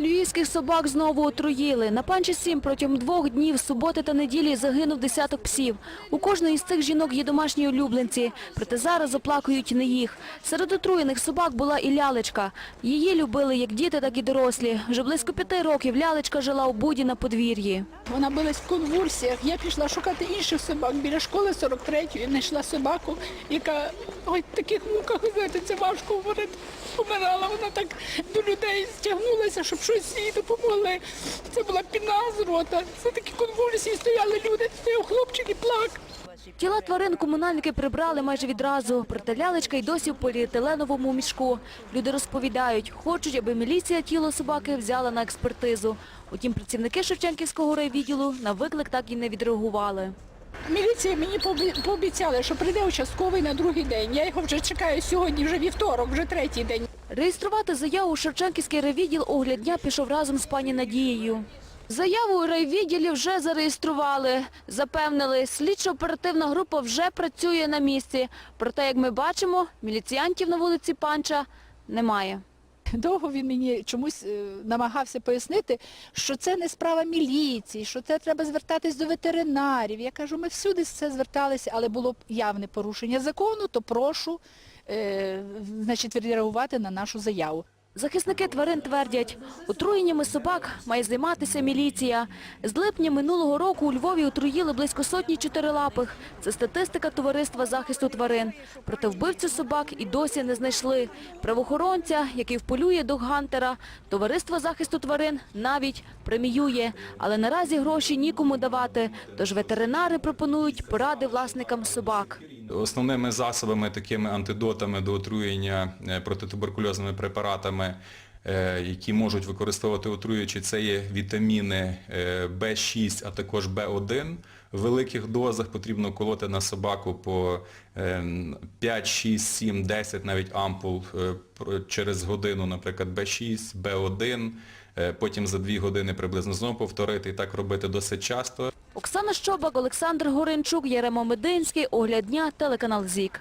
Львівських собак знову отруїли. На панчі 7 протягом двох днів суботи та неділі загинув десяток псів. У кожної з цих жінок є домашні улюбленці, проте зараз оплакують не їх. Серед отруєних собак була і лялечка. Її любили як діти, так і дорослі. Вже близько п'яти років лялечка жила у буді на подвір'ї. Вона билась в конвульсіях. Я пішла шукати інших собак. Біля школи 43-ї знайшла собаку, яка ой, в таких муках, знаєте, це важко говорити. Помирала, вона так до людей стягнулася, щоб щось їй допомогли. Це була піна з рота. Це такі конвульсії стояли люди, стояв хлопчик і плак. Тіла тварин комунальники прибрали майже відразу, проте лялечка й досі в поліетиленовому мішку. Люди розповідають, хочуть, аби міліція тіло собаки взяла на експертизу. Утім, працівники Шевченківського райвідділу на виклик так і не відреагували. Міліція мені пообі- пообіцяла, що прийде участковий на другий день. Я його вже чекаю сьогодні, вже вівторок, вже третій день. Реєструвати заяву у Шевченківський райвідділ огляд дня пішов разом з пані Надією. Заяву у райвідділі вже зареєстрували. Запевнили, слідчо-оперативна група вже працює на місці. Проте, як ми бачимо, міліціянтів на вулиці Панча немає. Довго він мені чомусь е, намагався пояснити, що це не справа міліції, що це треба звертатись до ветеринарів. Я кажу, ми всюди це зверталися, але було явне порушення закону, то прошу е, значить, відреагувати на нашу заяву. Захисники тварин твердять, отруєннями собак має займатися міліція. З липня минулого року у Львові отруїли близько сотні чотирилапих. Це статистика Товариства захисту тварин. Проте вбивцю собак і досі не знайшли. Правоохоронця, який вполює доггантера, Товариство захисту тварин навіть преміює. Але наразі гроші нікому давати. Тож ветеринари пропонують поради власникам собак. Основними засобами, такими антидотами до отруєння е, протитуберкульозними препаратами, е, які можуть використовувати отруючі, це є вітаміни е, В6, а також В1. В великих дозах потрібно колоти на собаку по е, 5, 6, 7, 10 навіть ампул е, через годину, наприклад, В6, В1, е, потім за 2 години приблизно знову повторити і так робити досить часто. Оксана Щобак, Олександр Горинчук, Яремо Мединський, Огляд дня, телеканал ЗІК.